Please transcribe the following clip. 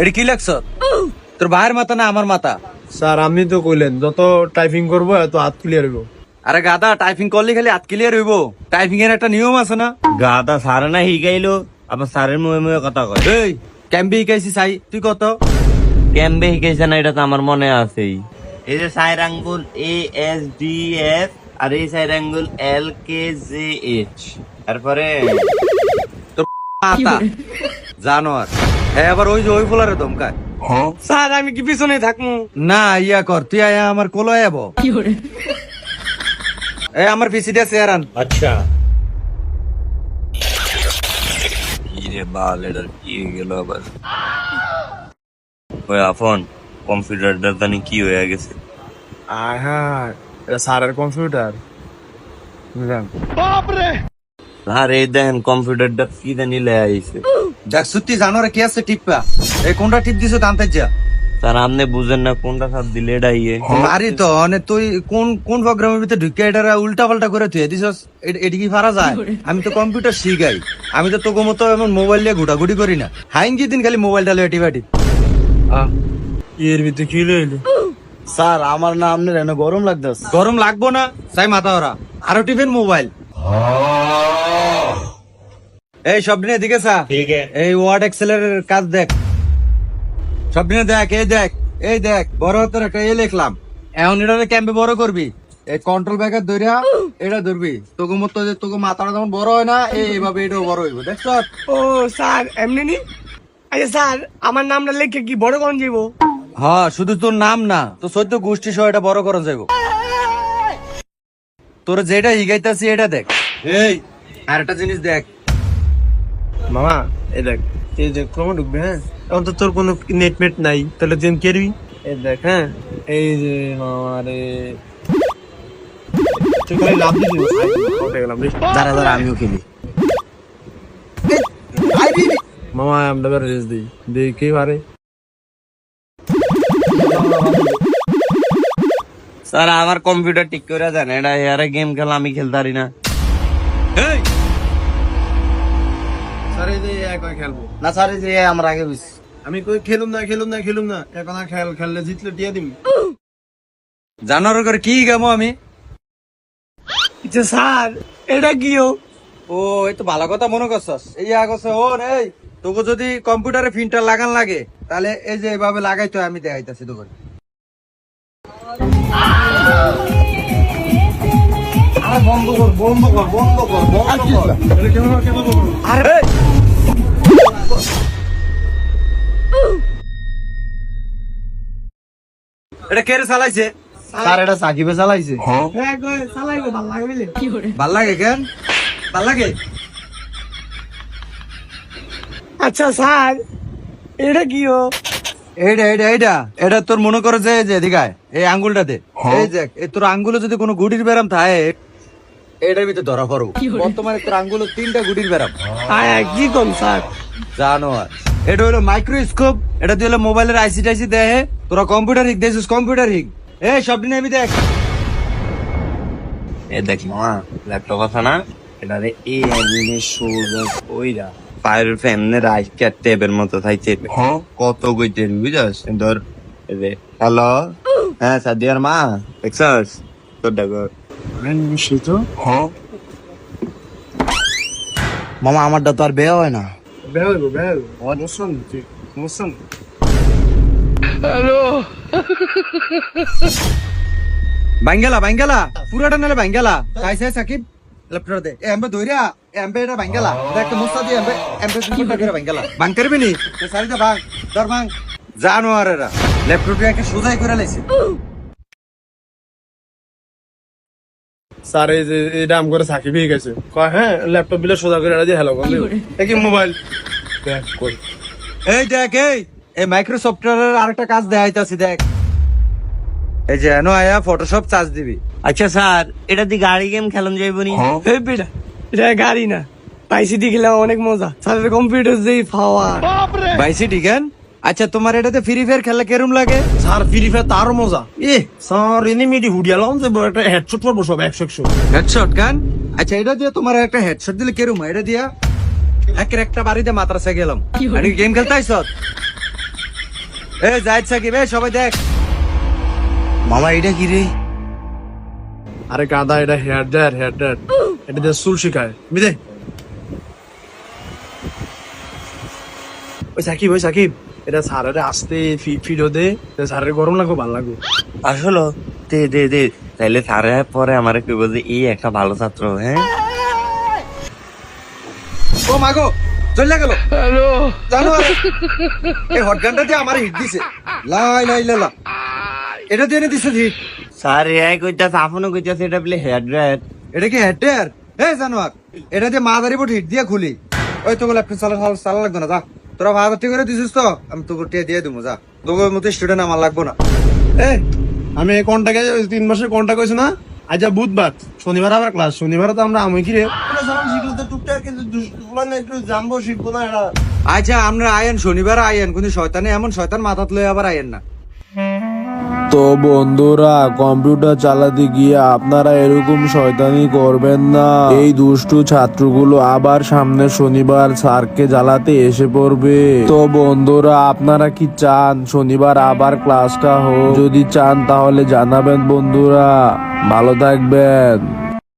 এটা কি লাগছ তোর ভাইয়ের মাথা না আমার মাথা? স্যার আপনি তো কইলেন যত টাইপিং করব এত হাত ক্লিয়ার হইব আরে গাদা টাইপিং করলে খালি হাত ক্লিয়ার হইব টাইপিং এর একটা নিয়ম আছে না গাদা সারে না হিগাইলো আবার সারের মুয়ে মুয়ে কথা কয় এই ক্যাম্পে শিখাইছি চাই তুই কত কেমবে হিগাইছে না এটা তো আমার মনে আছেই এই যে সাইর আঙ্গুল এ এস ডি এফ আর এই সাইর আঙ্গুল এল কে জে এইচ তারপরে তোর মাথা। জানো আর হ্যাঁ আবার ওই যে ওই ফোলারে দমকায় স্যার আমি কি পিছনে থাকব না ইয়া কর তুই আয়া আমার কোলো আয়াব এ আমার পিসিটা চেয়ার আন। ইরে বাল এটার কি হয়ে গেল আবার? ওই আফন কম্পিউটারটা জানি কি হয়ে গেছে। আর হ্যাঁ। এটা স্যারের কম্পিউটার বুঝলাম আর এই দেখেন কম্পিউটারটা কি জানি লে আইছে। দেখ সত্যি জানো রে কি আছে টিপা? এই কোনটা টিপ দিছো জানতে যা। স্যার আপনি বুঝেন না কোনটা সাথ দিলে এটা ইয়ে আরে তো মানে তুই কোন কোন প্রোগ্রামের ভিতরে ঢুকে এটা উল্টা পাল্টা করে তুই দিছস? এটি কি পারা যায়? আমি তো কম্পিউটার শিখাই। আমি তো তোকে মতো এমন মোবাইল নিয়ে ঘুটাঘুটি করি না। হাইন কি দিন খালি মোবাইলটা লয়ে টিপাটি এর ভিতরে কি লইলো? স্যার আমার না আপনার এনে গরম লাগতেছে। গরম লাগবো না চাই মাথা ওরা আরও টিফিন মোবাইল। এই সব দিনে এদিকে চা এই ওয়ার্ড এক্সেলের কাজ দেখ। সব দিনে দেখ এই দেখ এই দেখ বড় হাতের একটা এ লিখলাম। এখন এটা ক্যাম্পে বড় করবি? এই কন্ট্রোল ব্যাগের ধরিয়া এটা ধরবি। তোকে মতো যে তোকে মাথাটা যেমন বড় হয় না এইভাবে এটাও বড় হইব দেখছ? ও স্যার এমনি নি? আচ্ছা স্যার আমার নামটা লিখে কি বড় কোন যাব হ্যাঁ শুধু তোর নাম না তো সদ্য গোষ্ঠী সহ এটা বড় করা যাইব। তোর যেটা হিগাইতাছি এটা দেখ। এই আর একটা জিনিস দেখ। মামা এই দেখ এই যে ক্রমে ঢুকবে হ্যাঁ? এখন তো তোর কোনো নেট মেট নাই তাহলে তুই কেরবি এই দেখ হ্যাঁ? এই যে মামা রে। দাঁড়া দাঁড়া আমিও খেলি। মামা আমরা রেস দিই। দেখি পারে স্যার আমার কম্পিউটার ঠিক করে দেন এটা এয়ারে গেম খেলা আমি খেলতে পারি না। স্যার এক না স্যার যে আমার আগে বুঝছি। আমি কই খেলুম না খেলুম না খেলুম না। এখন আর খেল খেললে জিতলে জানোয়ার করে কি গামো আমি? আচ্ছা স্যার এটা কি ও ও এই তো ভালো কথা মনে করছস। এই আগছে ও এই। তোকে যদি কম্পিউটারে ফিনটা লাগান লাগে তাহলে এই যে এভাবে লাগাইতো আমি দেখাইতাছি তোকে। বন্ধ কর বন্ধ কর বন্ধ কর বন্ধ কর। আরে এটা কে চালাইছে? স্যার এটা সাকিবে চালাইছে। হ্যাঁ কই চালাইবো ভালো লাগে ভালো লাগে কেন? ভালো লাগে? আচ্ছা স্যার। এটা কি ও এইটা এইটা এইটা এটা তোর মনে করো যে যে দিঘায় এই আঙ্গুলটাতে এই দেখ এই তোর আঙ্গুলে যদি কোনো গুটির ব্যারাম থাকে এটার ভিতরে ধরা পড়ব বর্তমানে তোর আঙ্গুলে তিনটা গুটির ব্যারাম। হ্যাঁ কি কোন স্যার? জানো এটা হলো মাইক্রোস্কোপ এটা তুই হলো মোবাইলের আইসি টাইসি দেহে তোরা কম্পিউটার হিক দেখছিস কম্পিউটার হিক। এই সব দিন আমি দেখ। এ দেখ মামা ল্যাপটপ আছে না? এটা রে সোজা ফায়ার ফ্যানে রাইকা টেবের মতো থাইছে। কত কইতে বুঝাস ধর হ্যালো? হ্যাঁ সাদিয়ার মা দেখছস? তোর দেখো মামা আমারটা তো আর বেয়া হয় না। মোশন বাঙ্গালা বাঙ্গালা পুরাটা নালে বাঙ্গালা। তাই সাকিব। ল্যাপটপ দে। এমবে দইরা এমবে এটা মুস্তা এমবে এমবে দুটো করে করবি নি তো সারিটা সোজাই করে লাইছে। স্যার এই যে এটা আম করে সাকিব হয়ে গেছে। কয় হ্যাঁ ল্যাপটপ বিলে সোজা করে এটা দিয়ে হ্যালো বন্ধ দেখি মোবাইল দেখ কই। এই দেখ এই এই মাইক্রোসফটের আরেকটা কাজ দেখাইতাছি দেখ। এই যে এনো আয়া ফটোশপ চার্জ দিবি। আচ্ছা স্যার এটা দি গাড়ি গেম খেলন যাইব নি? এই বেটা এটা গাড়ি না। পাইসিটি খেলা অনেক মজা। স্যারের কম্পিউটার যেই পাওয়ার বাইসি ঠিকান আচ্ছা তোমার এটাতে ফ্রি ফায়ার খেলা কেরম লাগে? স্যার ফ্রি ফায়ার তারও মজা। এ স্যার এনিমিটি হুডিয়ালাম যে একটা হেডশট পড়ব সব একশো একশো। হেডশট গান আচ্ছা এটা দিয়ে তোমার একটা হেডশট দিলে কেরম হয়? এটা দিয়া একের একটা বাড়িতে মাদ্রাসা গেলাম। আমি গেম খেলতে আইস? এ যাই সাকিব এ সবাই দেখ। মামা এটা কি রে? আরে গাদা এটা হেয়ার ড্রায়ার হেয়ার ড্রায়ার। এটা দিয়ে চুল শিখায়। বুঝলে? ওই সাকিব ওই সাকিব। এটা সারের আসতে ফিডো দে সারের গরম লাগবে ভালো লাগবে। আসলে। দে দে দে। তাইলে স্যারে পরে আমার কইব যে এই একটা ভালো ছাত্র হ্যাঁ? ও মাগো চলে গেল। হ্যালো। জানো এই হটগানটা দিয়ে আমার হিট দিছে। লাই লাই লা লা। এটা দিয়ে এনে দিছে হিট স্যার এই কইতাছে আপনও কইতাছে এটা বলে হেয়ার ড্রায়ার এটা কি হেড হেডের এ জানোয়ার এটা দিয়ে মাদারি বোর্ড হিট দিয়ে খুলি। ওই তোকে ল্যাপটপ চালা চালা- লাগবে না যা। তোরা ভাগ ঠিক করে দিছিস তো আমি তোকে টিয়া দিয়ে দেবো যা। তোকে মতো স্টুডেন্ট আমার লাগবো না। এ আমি এই কন্টাকে তিন মাসের কন্টাক্ট হয়েছে না আজ বুধবার শনিবার আবার ক্লাস শনিবার তো আমরা আমি কি রে? আচ্ছা আমরা আয়েন শনিবার আয়েন কিন্তু শয়তানে এমন শয়তান মাথাত লয়ে আবার আয়েন না। তো বন্ধুরা কম্পিউটার চালাতে গিয়ে আপনারা এরকম শয়তানি করবেন না। এই দুষ্টু ছাত্রগুলো আবার সামনে শনিবার স্যারকে জ্বালাতে এসে পড়বে। তো বন্ধুরা, আপনারা কি চান শনিবার আবার ক্লাসটা হোক? যদি চান তাহলে জানাবেন বন্ধুরা। ভালো থাকবেন।